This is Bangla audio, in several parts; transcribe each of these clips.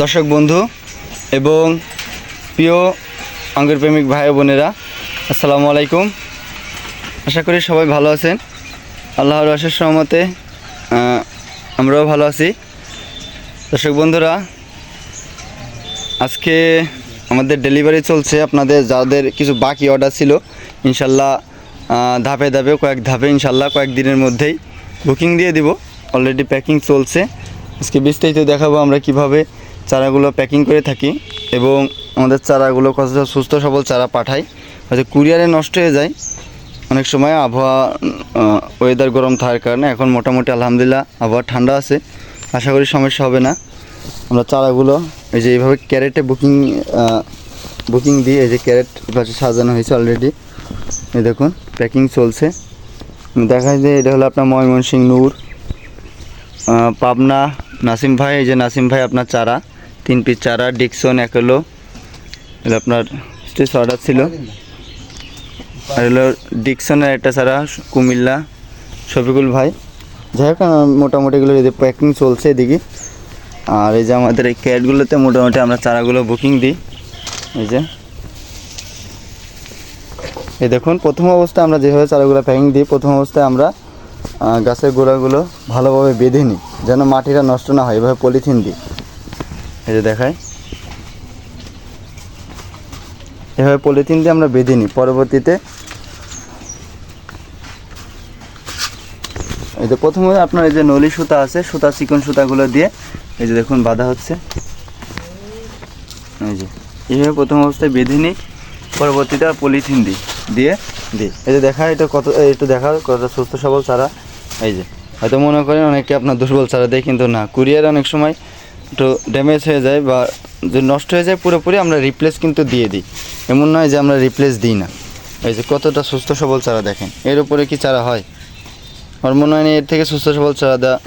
দর্শক বন্ধু এবং প্রিয় অঙ্গের প্রেমিক ভাই বোনেরা, আসসালামু আলাইকুম। আশা করি সবাই ভালো আছেন। আল্লাহর অশেষ সহমতে আমরাও ভালো আছি। দর্শক বন্ধুরা, আজকে আমাদের ডেলিভারি চলছে আপনাদের, যাদের কিছু বাকি অর্ডার ছিল, ইনশাল্লাহ ধাপে ধাপে, কয়েক ধাপে ইনশাল্লাহ কয়েকদিনের মধ্যেই বুকিং দিয়ে দিব। অলরেডি প্যাকিং চলছে। আজকে বিস্তারিত দেখাবো আমরা কীভাবে চারাগুলো প্যাকিং করে থাকি এবং আমাদের চারাগুলো কতটা সুস্থ সবল চারা পাঠাই। হয়তো কুরিয়ারে নষ্ট হয়ে যায়। অনেক সময় আবহাওয়া ওয়েদার গরম থাকার কারণে এখন মোটামুটি আলহামদুলিল্লাহ আবহাওয়া ঠান্ডা আছে। আশা করি সমস্যা হবে না। আমরা চারাগুলো এই যে এইভাবে ক্যারেটে বুকিং বুকিং দিয়ে এই যে ক্যারেট পাশে সাজানো হয়েছে অলরেডি এই দেখুন প্যাকিং চলছে। দেখা যায় যে এটা হলো আপনার ময়মনসিং নূর। পাবনা, নাসিম ভাই, এই যে নাসিম ভাই আপনার চারা। তিন পিস চারা, ডিকসন, এক হলো, এটা আপনার স্টেজ অর্ডার ছিল। আর হলো ডিকসনের একটা চারা, কুমিল্লা, শফিকুল ভাই। যাই হোক মোটামুটি এগুলো এদের প্যাকিং চলছে এদিকে। আর এই যে আমাদের এই ক্যাটগুলোতে মোটামুটি আমরা চারাগুলো বুকিং দিই। এই যে। এই দেখুন, প্রথম অবস্থায় আমরা যেভাবে চারাগুলো প্যাকিং দিই, প্রথম অবস্থায় আমরা গাছের গোড়াগুলো ভালোভাবে বেঁধে নিই, যেন মাটিটা নষ্ট না হয়, এভাবে পলিথিন দিই। এই যে দেখায় এভাবে পলিথিন দিয়ে আমরা বেঁধে নিই। পরবর্তীতে এই যে প্রথমে আপনার এই যে নলি সুতা আছে, সুতা, চিকন সুতাগুলো দিয়ে এই যে দেখুন বাঁধা হচ্ছে। এই যে এইভাবে প্রথম অবস্থায় বেঁধে নিই, পরবর্তীতে পলিথিন দিই, দিয়ে দিই। এই যে দেখা, এটা কত একটু দেখা, কতটা সুস্থ সবল চারা। এই যে, হয়তো মনে করেন অনেকে আপনার দুর্বল চারা দেয়, কিন্তু না, কুরিয়ার অনেক সময় একটু ড্যামেজ হয়ে যায় বা যে নষ্ট হয়ে যায় পুরোপুরি আমরা রিপ্লেস কিন্তু দিয়ে দিই। এমন নয় যে আমরা রিপ্লেস দিই না। এই যে কতটা সুস্থ সবল চারা দেখেন, এর উপরে কি চারা হয়? আমার মনে হয় এর থেকে সুস্থ সবল চারা দেওয়া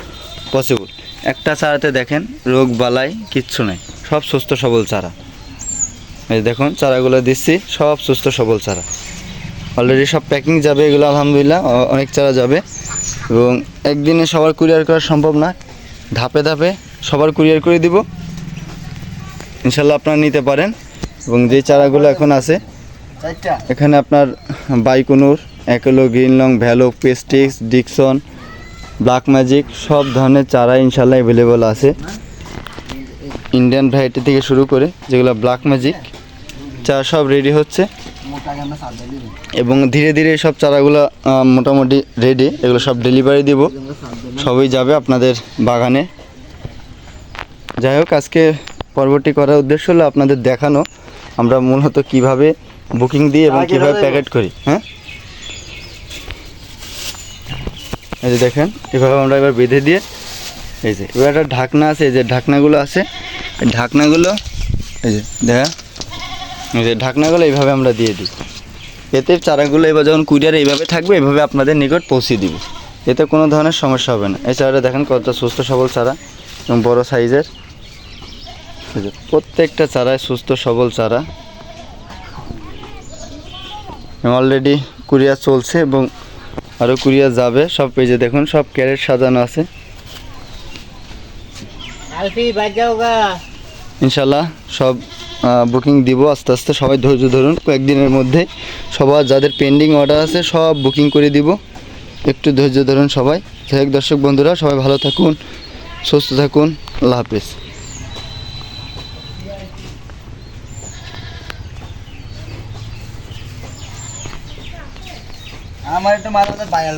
পসিবল একটা চারাতে দেখেন, রোগ বালাই কিচ্ছু নেই, সব সুস্থ সবল চারা। এই দেখুন, চারাগুলো দিচ্ছি, সব সুস্থ সবল চারা। অলরেডি সব প্যাকিং যাবে, এগুলো আলহামদুলিল্লাহ অনেক চারা যাবে। এবং একদিনে সবার কুরিয়ার করা সম্ভব না। ধাপে ধাপে সবার কুরিয়ার করে দিব। ইনশাল্লাহ আপনারা নিতে পারেন। এবং যে চারাগুলো এখন আছে এখানে আপনার বাইকুনুর একলো গ্রিন লং ভ্যালো পেস্টিক্স ডিকসন ব্ল্যাক ম্যাজিক সব ধরনের চারা ইনশাল্লাহ অ্যাভেলেবল আছে। ইন্ডিয়ান ভ্যারাইটি থেকে শুরু করে যেগুলো ব্ল্যাক ম্যাজিক চারা সব রেডি হচ্ছে। এবং ধীরে ধীরে সব চারাগুলো মোটামুটি রেডি এগুলো সব ডেলিভারি দিব। সবই যাবে আপনাদের বাগানে। যাই হোক আজকে পর্বটি করার উদ্দেশ্য হলো আপনাদের দেখানো। আমরা মূলত কীভাবে বুকিং দিই এবং কীভাবে প্যাকেট করি হ্যাঁ? এই যে দেখেন এভাবে আমরা এবার বেঁধে দিয়ে এই যে এবার একটা ঢাকনা আছে এই যে ঢাকনাগুলো আছে এই ঢাকনাগুলো এই যে দেখা এই যে ঢাকনাগুলো এইভাবে আমরা দিয়ে দিই। এতে চারাগুলো এবার যখন কুরিয়ারে এইভাবে থাকবে এইভাবে আপনাদের নিকট পৌঁছে দিব। এতে কোনো ধরনের সমস্যা হবে না। এই চারাটা দেখেন কতটা সুস্থ সবল চারা এবং বড়ো সাইজের। প্রত্যেকটা চারায় সুস্থ সবল চারা। অলরেডি কুরিয়ার চলছে এবং আরও কুরিয়ার যাবে। সব পেজে দেখুন সব ক্যারেট সাজানো আছে। ইনশাল্লাহ সব বুকিং দিব আস্তে আস্তে। সবাই ধৈর্য ধরুন কয়েকদিনের মধ্যে সবার যাদের পেন্ডিং অর্ডার আছে সব বুকিং করে দিব। একটু ধৈর্য ধরুন সবাই। যাই দর্শক বন্ধুরা সবাই ভালো থাকুন সুস্থ থাকুন। আল্লাহ হাফিজ। আমার একটু মাথাতে বায়াল